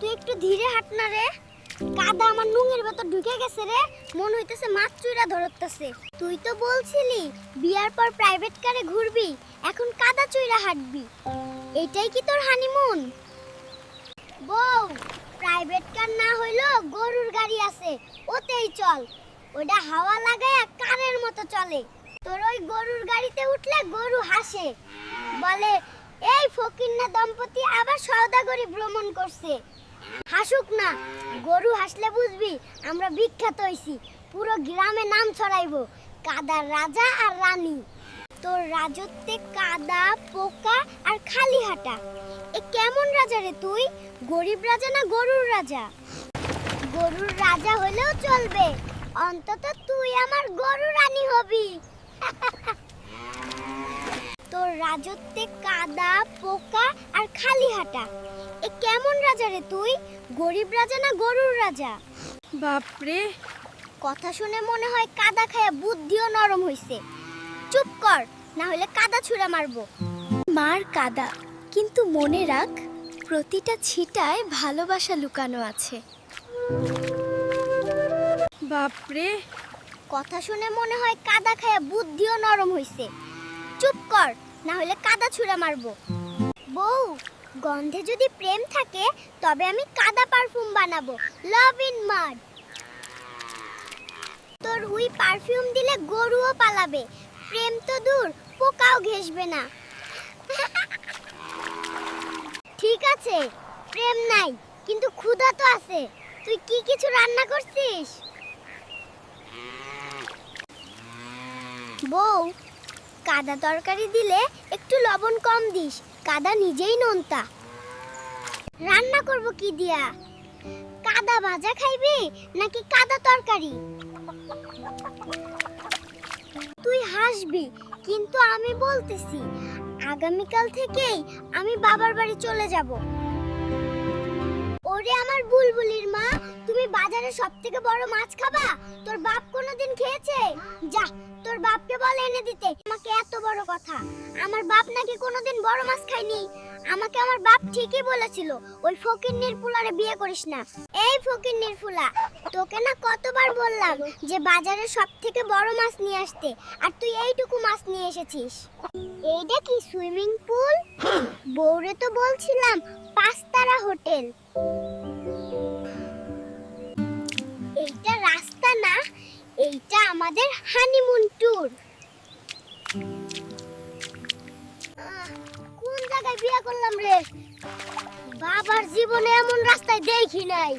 তুই একটু ধীরে হাঁট না রে। কাদা আমার নুঙের ভেতর ঢুকে গেছে রে। মন হইতেছে মাছ চুইরা ধরতেছে। তুই তো বলছিলি, বিয়ার পর প্রাইভেট কারে ঘুরবি, এখন কাদা চুইরা হাঁটবি। এটাই কি তোর হানিমুন বউ প্রাইভেট কার না হইল গরুর গাড়ি আছে, ওতেই চল। ওটা হাওয়া লাগায় কারের মতো চলে। তোর ওই গরুর গাড়িতে উঠলে গরু হাসে। বলে, এই ফকিন্না দম্পতি আবার সওদাগরি ভ্রমণ করছে। হাসুক না, গরু হাসলে বুঝবি আমরা বিখ্যাত হইছি। পুরো গ্রামে নাম ছড়াইবো, কাদার রাজা আর রানী। তোর রাজত্বে কাদা, পোকা আর খালি হাঁটা। এ কেমন রাজা রে তুই? গরিব রাজা না গরুর রাজা? গরুর রাজা হলেও চলবে, অন্তত তুই আমার গরু রানী হবি। তোর রাজত্বে কাদা, পোকা আর খালি হাঁটা। এ কেমন রাজা রে তুই? গরিব রাজা না গরুর রাজা? বাপরে। কথা শুনে মনে হয় কাদা খায়া বুদ্ধিও নরম হইছে। চুপ কর না হলে কাদা ছুঁড়ে মারবো। মার কাদা কিন্তু মনে রাখ প্রতিটা ছিটায় ভালোবাসা লুকানো আছে। বাপরে। কথা শুনে মনে হয় কাদা খায়া বুদ্ধিও নরম হইছে। চুপ কর না হলে কাদা ছুঁড়ে মারবো। বউ গন্ধে যদি প্রেম থাকে, তবে আমি কাদা পারফিউম বানাবো। Love in mud. তোর উই পারফিউম দিলে গরুও পালাবে। প্রেম তো দূর, পোকাও ঘেসবে না। ঠিক আছে, প্রেম নাই, কিন্তু ক্ষুধা তো আছে। তুই কি কিছু রান্না করছিস? বউ, কাদা তরকারি দিলে একটু লবণ কম দিস। কাদা নিজেই নোনতা। রান্না করব কি দিয়া? কাদা ভাজা খাইবি নাকি কাদা তরকারি? তুই হাসবি, কিন্তু আমি বলতেছি, আগামীকাল থেকেই আমি বাবার বাড়ি চলে যাব। ওরে আমার বুলবুলির মা, তুমি বাজারে সবথেকে বড় মাছ খাবা? তোর বাপ কোনোদিন খেয়েছে? যা, তোর বাপকে বলে এনে দিতে, আমাকে এত বড় কথা। আমার বাপ নাকি কোনোদিন বড় মাছ খায়নি। আমাকে আমার বাপ ঠিকই বলেছিল, ওই ফকিন্নির ফুলারে বিয়ে করিস না। এই ফকিন্নির ফুলা। তোকে না কতবার বললাম যে বাজারে সব থেকে বড় মাছ নিয়ে আসতে, আর তুই এইটুকু মাছ নিয়ে এসেছিস। এইটা কি সুইমিং পুল? বউরে তো বলছিলাম, পাঁচতারা হোটেল। এইটা রাস্তা না, এইটা আমাদের হানিমুন ট্যুর। কোন জায়গায় বিয়ে করলাম রে? বাবার জীবনে এমন রাস্তায় দেখি নাই।